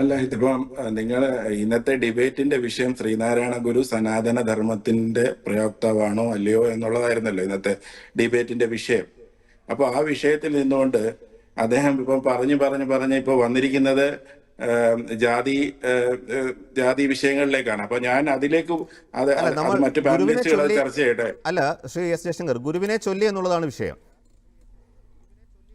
അല്ല ഇതിപ്പം നിങ്ങൾ ഇന്നത്തെ ഡിബേറ്റിന്റെ വിഷയം ശ്രീനാരായണ ഗുരു സനാതന ധർമ്മത്തിന്റെ പ്രയോക്താവാണോ അല്ലയോ എന്നുള്ളതായിരുന്നല്ലോ ഇന്നത്തെ ഡിബേറ്റിന്റെ വിഷയം. അപ്പൊ ആ വിഷയത്തിൽ നിന്നുകൊണ്ട് അദ്ദേഹം ഇപ്പം പറഞ്ഞു പറഞ്ഞു പറഞ്ഞ് ഇപ്പൊ വന്നിരിക്കുന്നത് ജാതി ജാതി വിഷയങ്ങളിലേക്കാണ്. അപ്പൊ ഞാൻ അതിലേക്ക് അത് മറ്റു പാനലിസ്റ്റുകൾ ചർച്ച ചെയ്യട്ടെ. അല്ല ശ്രീ എസ് ജയശങ്കർ ഗുരുവിനെ ചൊല്ലി എന്നുള്ളതാണ് വിഷയം.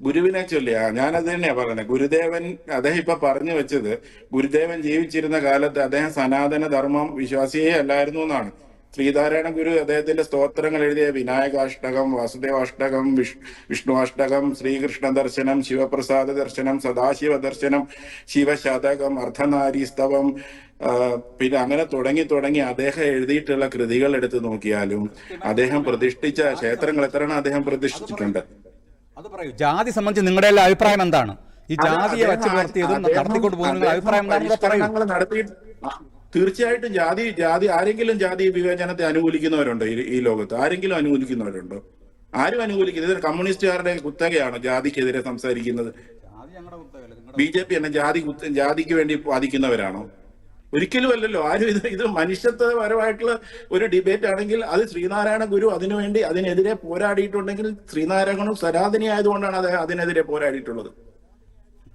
ഗുരുവിനെ ചൊല്ലിയ ഞാനത് തന്നെയാ പറയുന്നത് ഗുരുദേവൻ അദ്ദേഹം ഇപ്പൊ പറഞ്ഞു വെച്ചത് ഗുരുദേവൻ ജീവിച്ചിരുന്ന കാലത്ത് അദ്ദേഹം സനാതന ധർമ്മം വിശ്വാസിയേ അല്ലായിരുന്നു എന്നാണ്. ശ്രീധാരായണ ഗുരു അദ്ദേഹത്തിന്റെ സ്തോത്രങ്ങൾ എഴുതിയ വിനായകാഷ്ടകം വാസുദേവാഷ്ടകം വിഷ് വിഷ്ണുവാഷ്ടകം ശ്രീകൃഷ്ണ ദർശനം ശിവപ്രസാദ ദർശനം സദാശിവ ദർശനം ശിവശതകം അർദ്ധനാരീസ്തവം പിന്നെ അങ്ങനെ തുടങ്ങി തുടങ്ങി അദ്ദേഹം എഴുതിയിട്ടുള്ള കൃതികൾ എടുത്തു നോക്കിയാലും അദ്ദേഹം പ്രതിഷ്ഠിച്ച ക്ഷേത്രങ്ങൾ എത്രയാണ് അദ്ദേഹം പ്രതിഷ്ഠിച്ചിട്ടുണ്ട്? അത് പറയൂ. ജാതി സംബന്ധിച്ച് നിങ്ങളുടെ എല്ലാ അഭിപ്രായം എന്താണ്? ഈ ജാതിയെ വെച്ച് പുലർത്തിയതും നടത്തിക്കൊണ്ട് പോകുന്ന അഭിപ്രായം എന്താണെന്ന് പറയൂ. തീർച്ചയായിട്ടും ജാതി ജാതി ആരെങ്കിലും ജാതി വിവേചനത്തെ അനുകൂലിക്കുന്നവരുണ്ടോ ഈ- ലോകത്ത്? ആരെങ്കിലും അനുകൂലിക്കുന്നവരുണ്ടോ? ആരും അനുകൂലിക്കുന്നത് ഇത് കമ്മ്യൂണിസ്റ്റുകാരുടെ കുത്തകയാണോ ജാതിക്കെതിരെ സംസാരിക്കുന്നത്. ബി ജെ പി എന്നെ ജാതി ജാതിക്ക് വേണ്ടി വാദിക്കുന്നവരാണോ? ഒരിക്കലും അല്ലല്ലോ ആരും ഇത് ഇത് മനുഷ്യത്വപരമായിട്ടുള്ള ഒരു ഡിബേറ്റ് ആണെങ്കിൽ അത് ശ്രീനാരായണ ഗുരു അതിനുവേണ്ടി അതിനെതിരെ പോരാടിയിട്ടുണ്ടെങ്കിൽ ശ്രീനാരായണനും സനാതനി ആയതുകൊണ്ടാണ് അദ്ദേഹം അതിനെതിരെ പോരാടിയിട്ടുള്ളത്.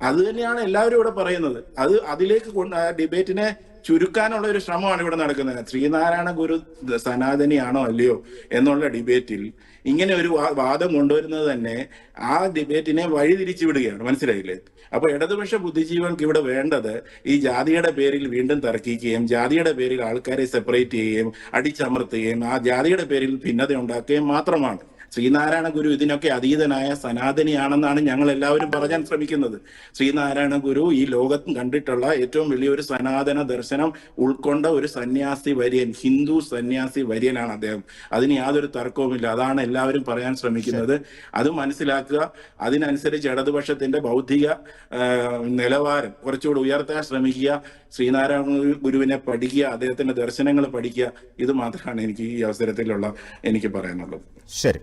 അത് തന്നെയാണ് എല്ലാവരും ഇവിടെ പറയുന്നത്. അത് അതിലേക്ക് ഡിബേറ്റിനെ ചുരുക്കാനുള്ള ഒരു ശ്രമമാണ് ഇവിടെ നടക്കുന്നത്. ശ്രീനാരായണ ഗുരു സനാതനിയാണോ അല്ലയോ എന്നുള്ള ഡിബേറ്റിൽ ഇങ്ങനെ ഒരു വാദം കൊണ്ടുവരുന്നത് തന്നെ ആ ഡിബേറ്റിനെ വഴിതിരിച്ചു വിടുകയാണ് മനസ്സിലായില്ലേ? അപ്പൊ ഇടതുപക്ഷ ബുദ്ധിജീവികൾക്ക് ഇവിടെ വേണ്ടത് ഈ ജാതിയുടെ പേരിൽ വീണ്ടും തർക്കിക്കുകയും ജാതിയുടെ പേരിൽ ആൾക്കാരെ സെപ്പറേറ്റ് ചെയ്യുകയും അടിച്ചമർത്തുകയും ആ ജാതിയുടെ പേരിൽ ഭിന്നത ഉണ്ടാക്കുകയും മാത്രമാണ്. ശ്രീനാരായണ ഗുരു ഇതിനൊക്കെ അതീതനായ സനാതനിയാണെന്നാണ് ഞങ്ങൾ എല്ലാവരും പറയാൻ ശ്രമിക്കുന്നത്. ശ്രീനാരായണ ഗുരു ഈ ലോകത്ത് കണ്ടിട്ടുള്ള ഏറ്റവും വലിയൊരു സനാതന ദർശനം ഉൾക്കൊണ്ട ഒരു സന്യാസി വര്യൻ ഹിന്ദു സന്യാസി വര്യനാണ് അദ്ദേഹം. അതിന് യാതൊരു തർക്കവുമില്ല. അതാണ് എല്ലാവരും പറയാൻ ശ്രമിക്കുന്നത്. അത് മനസ്സിലാക്കുക. അതിനനുസരിച്ച് ഇടതുപക്ഷത്തിന്റെ ബൗദ്ധിക നിലവാരം കുറച്ചുകൂടി ഉയർത്താൻ ശ്രമിക്കുക. ശ്രീനാരായണ ഗുരുവിനെ പഠിക്കുക അദ്ദേഹത്തിന്റെ ദർശനങ്ങൾ പഠിക്കുക. ഇത് മാത്രമാണ് എനിക്ക് ഈ അവസരത്തിലുള്ള എനിക്ക് പറയാനുള്ളത്. ശരി.